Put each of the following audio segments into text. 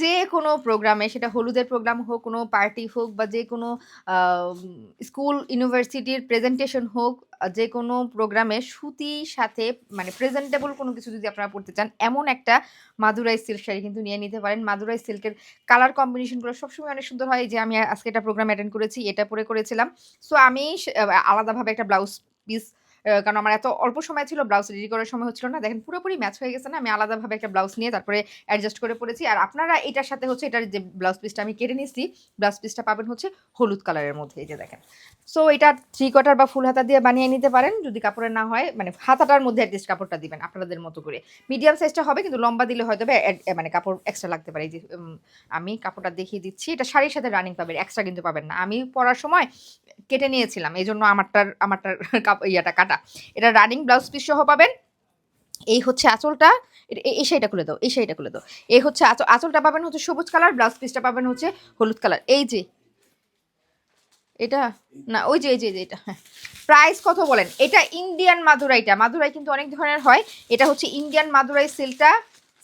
যে কোনো প্রোগ্রামে সেটা হলুদের প্রোগ্রাম হোক, কোনো পার্টি হোক বা যে কোনো স্কুল ইউনিভার্সিটির প্রেজেন্টেশন হোক যে কোনো প্রোগ্রামে সুতির সাথে মানে প্রেজেন্টেবল কোনো কিছু যদি আপনারা পড়তে চান, এমন একটা মাদুরাই সিল্ক শাড়ি কিন্তু নিয়ে নিতে পারেন। মাদুরাই সিল্কের কালার কম্বিনেশনগুলো সবসময় অনেক সুন্দর হয়। যে আমি আজকে একটা প্রোগ্রাম অ্যাটেন্ড করেছি, এটা পরে করেছিলাম। সো আমি আলাদাভাবে একটা ব্লাউজ পিস কারণ আমার এত অল্প সময় ছিল ব্লাউজ রেডি করার সময় হচ্ছিল না। দেখেন, পুরোপুরি ম্যাচ হয়ে গেছে না, আমি আলাদাভাবে একটা ব্লাউজ নিয়ে তারপরে অ্যাডজাস্ট করে পড়েছি। আর আপনারা এটার সাথে হচ্ছে, এটার যে ব্লাউজ পিসটা আমি কেটে নিয়েছি ব্লাউজ পিসটা পাবেন হচ্ছে হলুদ কালারের মধ্যে, এই যে দেখেন। সো এটা থ্রি কোয়ার্টার বা ফুল হাতা দিয়ে বানিয়ে নিতে পারেন, যদি কাপড়ের না হয় মানে হাতাটার মধ্যে অ্যাটলিস্ট কাপড়টা দিবেন, আপনাদের মতো করে। মিডিয়াম সাইজটা হবে, কিন্তু লম্বা দিলে হয়তো মানে কাপড় এক্সট্রা লাগতে পারে। এই যে আমি কাপড়টা দেখিয়ে দিচ্ছি, এটা শাড়ির সাথে রানিং পাবেন এক্সট্রা কিন্তু পাবেন না। আমি পরার সময় কেটে নিয়েছিলাম এই জন্য আমারটার আমারটার কাপ, ইয়াটা কাটা। এটা রানিং ব্লাউজ পিস সহ পাবেন। এই হচ্ছে আঁচলটা। এই শাড়িটা খুলে দাও, এই শাড়িটা খুলে দাও। এই হচ্ছে আঁচল আঁচলটা পাবেন হচ্ছে সবুজ কালার ব্লাউজ পিসটা পাবেন হচ্ছে হলুদ কালার। এই যে, এটা, না, ওই যে, এই যে এটা হ্যাঁ। প্রাইস কত বলেন? এটা ইন্ডিয়ান মাদুরাইটা মাদুরাই কিন্তু অনেক ধরনের হয়। এটা হচ্ছে ইন্ডিয়ান মাদুরাই সিল্কটা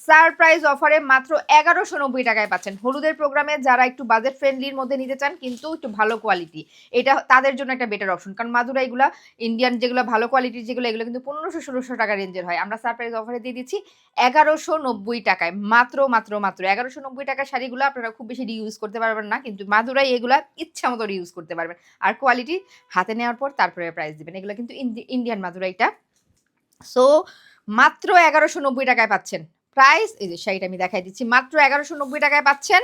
সারপ্রাইজ অফারে মাত্র এগারোশো নব্বই টাকায় পাচ্ছেন। হলুদের প্রোগ্রামে যারা একটু বাজেট ফ্রেন্ডলির মধ্যে নিতে চান, কিন্তু একটু ভালো কোয়ালিটি এটা তাদের জন্য একটা বেটার অপশন কারণ মাদুরাইগুলা ইন্ডিয়ান যেগুলো ভালো কোয়ালিটির যেগুলো, এগুলো কিন্তু পনেরোশো ষোলোশো টাকা রেঞ্জের হয়। আমরা সারপ্রাইজ অফারে দিয়ে দিচ্ছি এগারোশো নব্বই টাকায়। মাত্র মাত্র মাত্র। এগারোশো নব্বই টাকার শাড়িগুলো আপনারা খুব বেশি রিউজ করতে পারবেন না, কিন্তু মাদুরাই এগুলো ইচ্ছা মতো রিউজ করতে পারবেন। আর কোয়ালিটি হাতে নেওয়ার পর তারপরে প্রাইস দিবেন। এগুলো কিন্তু ইন্ডি- ইন্ডিয়ান মাদুরাইটা। সো মাত্র এগারোশো নব্বই টাকায় পাচ্ছেন। প্রাইস, এই যে শাড়িটা আমি দেখাই দিচ্ছি, মাত্র এগারোশো নব্বই টাকায় পাচ্ছেন।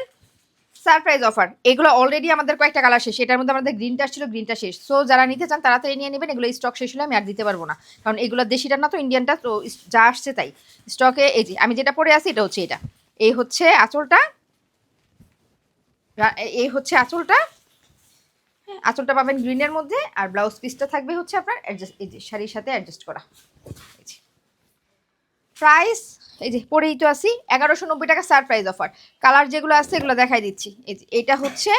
Surprise offer. এগুলো অলরেডি আমাদের কয়েকটা কালার শেষ। এটার মধ্যে আমাদের গ্রিনটা ছিল গ্রিনটা শেষ। সো যারা নিতে চান, তাড়াতাড়ি নিয়ে নেবেন। এগুলো স্টক শেষ হলে আমি আর দিতে পারব না। কারণ এগুলো দেশিটা না, তো ইন্ডিয়ানটা তো যা আসছে তাই। স্টকে এই যে, আমি যেটা পরে আছি, এটা হচ্ছে এটা। এই হচ্ছে আঁচলটা। এই হচ্ছে আঁচলটা। আঁচলটা পাবেন গ্রিনের মধ্যে, আর ব্লাউজ পিসটা থাকবে হচ্ছে আপনার অ্যাডজাস্ট এই যে শাড়ির সাথে অ্যাডজাস্ট করা। প্রাইস এই যে, পরেই তো আসি এগারোশো নব্বই টাকা সারপ্রাইজ অফার কালার যেগুলো আছে, এগুলো দেখাই দিচ্ছি। এটা হচ্ছে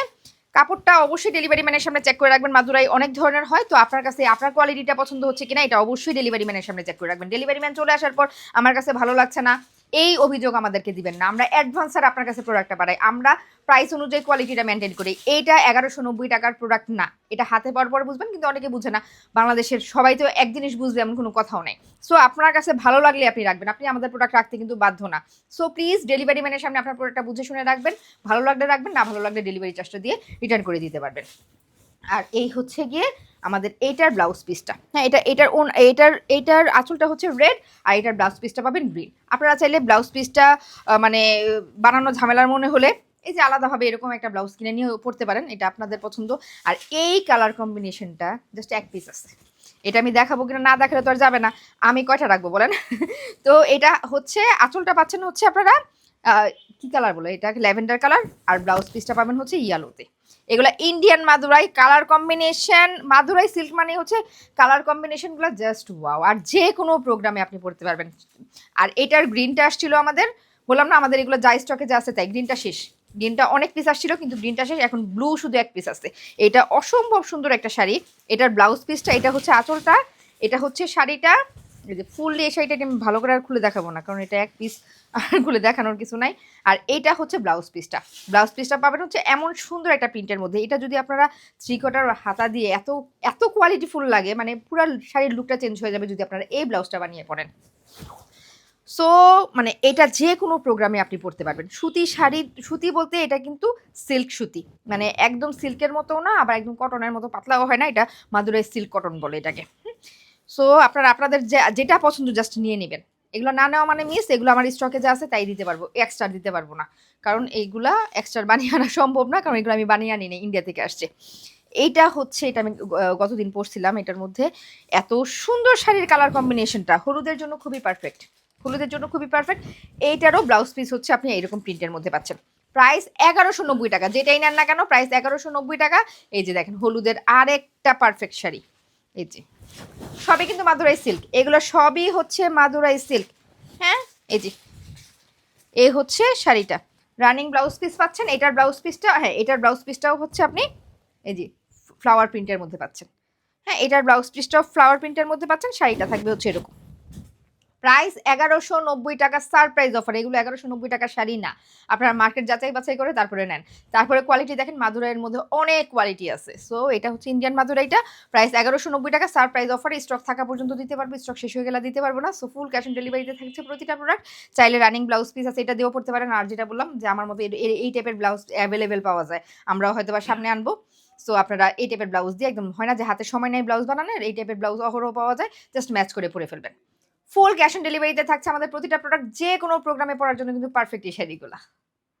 কাপড়টা অবশ্যই ডেলিভারি ম্যানের সামনে চেক করে রাখবেন। মাদুরাই অনেক ধরনের হয়, তো আপনার কাছে, আপনার কোয়ালিটিটা পছন্দ হচ্ছে কিনা, এটা অবশ্যই ডেলিভারি ম্যানের সামনে চেক করে রাখবেন। ডেলিভারি ম্যান চলে আসার পর আমার কাছে ভালো লাগছে না। এই অভিযোগ আমাদেরকে দিবেন না। আমরা অ্যাডভান্স আর আপনার কাছে প্রোডাক্টটা বাড়াই। আমরা প্রাইস অনুযায়ী কোয়ালিটিটা মেনটেন করি। এইটা এগারোশো নব্বই টাকার প্রোডাক্ট না। এটা হাতে পাওয়ার পর বুঝবেন, কিন্তু অনেকে বুঝে না। বাংলাদেশের সবাই তো এক জিনিস বুঝবে, এমন কোনো কথাও নেই। সো আপনার কাছে ভালো লাগলে আপনি রাখবেন। আপনি আমাদের প্রোডাক্ট রাখতে কিন্তু বাধ্য না। সো প্লিজ ডেলিভারি ম্যানের সামনে আপনার প্রোডাক্টটা বুঝে শুনে রাখবেন। ভালো লাগলে রাখবেন, না ভালো লাগলে ডেলিভারি চার্জটা দিয়ে রিটার্ন করে দিতে পারবেন। আর এই হচ্ছে গিয়ে আমাদের এইটার ব্লাউজ পিসটা হ্যাঁ এটা এটার ওন এইটার এইটার আঁচলটা হচ্ছে রেড আর এটার ব্লাউজ পিসটা পাবেন গ্রিন আপনারা চাইলে ব্লাউজ পিসটা মানে বানানো ঝামেলার মনে হলে এই যে আলাদাভাবে এরকম একটা ব্লাউজ কিনে নিয়ে পড়তে পারেন, এটা আপনাদের পছন্দ। আর এই কালার কম্বিনেশনটা জাস্ট এক পিস আছে। এটা আমি দেখাবো কিনা না দেখালে তো আর যাবে না। আমি কয়টা রাখব বলেন? তো এটা হচ্ছে আঁচলটা পাচ্ছেন হচ্ছে আপনারা কি কালার বলে এটা ল্যাভেন্ডার কালার আর ব্লাউজ পিসটা পাবেন হচ্ছে ইয়ালোতে এগুলো Indian Madurai colour combination Madurai silk মানে হচ্ছে কালার কম্বিনেশনগুলো জাস্ট ওয়াও আর যে কোনো প্রোগ্রামে আপনি পড়তে পারবেন। আর এটার গ্রিনটা আসছিল আমাদের, বললাম না, আমাদের এগুলো যা স্টকে যা আছে তাই। গ্রিনটা শেষ। গ্রিনটা অনেক পিস আসছিল, কিন্তু গ্রিনটা শেষ। এখন ব্লু শুধু এক পিস আছে। এটা অসম্ভব সুন্দর একটা শাড়ি। এটার ব্লাউজ পিসটা এটা হচ্ছে আঁচলটা। এটা হচ্ছে শাড়িটা। এই যে ফুল এই শাড়িটা আমি ভালো করে আর খুলে দেখাবো না, কারণ এটা এক পিস আর খুলে দেখানোর কিছু নাই। আর এইটা হচ্ছে ব্লাউজ পিসটা ব্লাউজ পিসটা পাবেন হচ্ছে এমন সুন্দর একটা প্রিন্টের মধ্যে। এটা যদি আপনারা থ্রি কোয়ার্টার হাতা দিয়ে এত এত কোয়ালিটি ফুল লাগে মানে পুরো শাড়ির লুকটা চেঞ্জ হয়ে যাবে যদি আপনারা এই ব্লাউজটা বানিয়ে পরেন। সো মানে এটা যে কোনো প্রোগ্রামে আপনি পরতে পারবেন। সুতি শাড়ি, সুতি বলতে এটা কিন্তু সিল্ক সুতি। মানে একদম সিল্কের মতো না, আবার একদম কটনের মতো পাতলাও হয় না, এটা মাদুরাই সিল্ক কটন বলে এটাকে। সো আপনারা আপনাদের যেটা পছন্দ জাস্ট নিয়ে নেবেন। এগুলো না নেওয়া মানে মিস এগুলো আমার স্টকে যা আছে তাই দিতে পারব এক্সট্রা দিতে পারব না। কারণ এইগুলা এক্সট্রা বানিয়ে আনা সম্ভব না, কারণ এগুলো আমি বানিয়ে আনি না ইন্ডিয়া থেকে আসছে। এইটা হচ্ছে, এটা আমি গতদিন পরছিলাম এটার মধ্যে, এত সুন্দর শাড়ির কালার কম্বিনেশনটা হলুদের জন্য খুবই পারফেক্ট হলুদের জন্য খুবই পারফেক্ট এইটারও ব্লাউজ পিস হচ্ছে, আপনি এরকম প্রিন্টের মধ্যে পাচ্ছেন। প্রাইস এগারোশো নব্বই টাকা, যেটাই নেন না কেন প্রাইস এগারোশো নব্বই টাকা। এই যে দেখেন, হলুদের আরেকটা পারফেক্ট শাড়ি। এই যে। সবই কিন্তু মাদুরাই সিল্ক এগুলো সবই হচ্ছে মাদুরাই সিল্ক হ্যাঁ? এই যে। এই হচ্ছে শাড়িটা। রানিং ব্লাউজ পিস পাচ্ছেন, এটার ব্লাউজ পিসটা হ্যাঁ এটার ব্লাউজ পিসটাও হচ্ছে আপনি, এই যে ফ্লাওয়ার প্রিন্টের মধ্যে পাচ্ছেন। হ্যাঁ এটার ব্লাউজ পিসটাও ফ্লাওয়ার প্রিন্টের মধ্যে পাচ্ছেন, শাড়িটা থাকবে হচ্ছে এরকম। প্রাইস এগারোশো নব্বই টাকা সারপ্রাইজ অফার। এগুলো এগারোশো নব্বই টাকা শাড়ি না। আপনারা মার্কেট যাচাই বাছাই করে তারপরে নেন। তারপরে কোয়ালিটি দেখেন মাদুরাইয়ের মধ্যে অনেক কোয়ালিটি আছে। সো এটা হচ্ছে ইন্ডিয়ান মাদুরাইটা প্রাইস এগারোশো নব্বই টাকা সারপ্রাইজ অফার। স্টক থাকা পর্যন্ত দিতে পারব স্টক শেষ হয়ে গেলে দিতে পারব না। সো ফুল ক্যাশ অন ডেলিভারিতে থাকছে প্রতিটা প্রোডাক্ট চাইলে রানিং ব্লাউজ পিস আছে এটা দিয়েও পড়তে পারেন। আর যেটা বললাম যে আমার মতো এই টাইপের ব্লাউজ অ্যাভেলেবেল পাওয়া যায়। আমরাও হয়তো বা সামনে আনব। সো আপনারা এই টাইপের ব্লাউজ দিয়ে একদম হয় না যে হাতে সময় নেই ব্লাউজ বানানোর এই টাইপের ব্লাউজ অহরহ পাওয়া যায়। জাস্ট ম্যাচ করে পরে ফেলবেন। ফুল ক্যাশ অন ডেলিভারিতে থাকছে আমাদের প্রতিটা প্রোডাক্ট যে কোনো প্রোগ্রামে পড়ার জন্য কিন্তু পারফেক্ট এই শাড়িগুলো।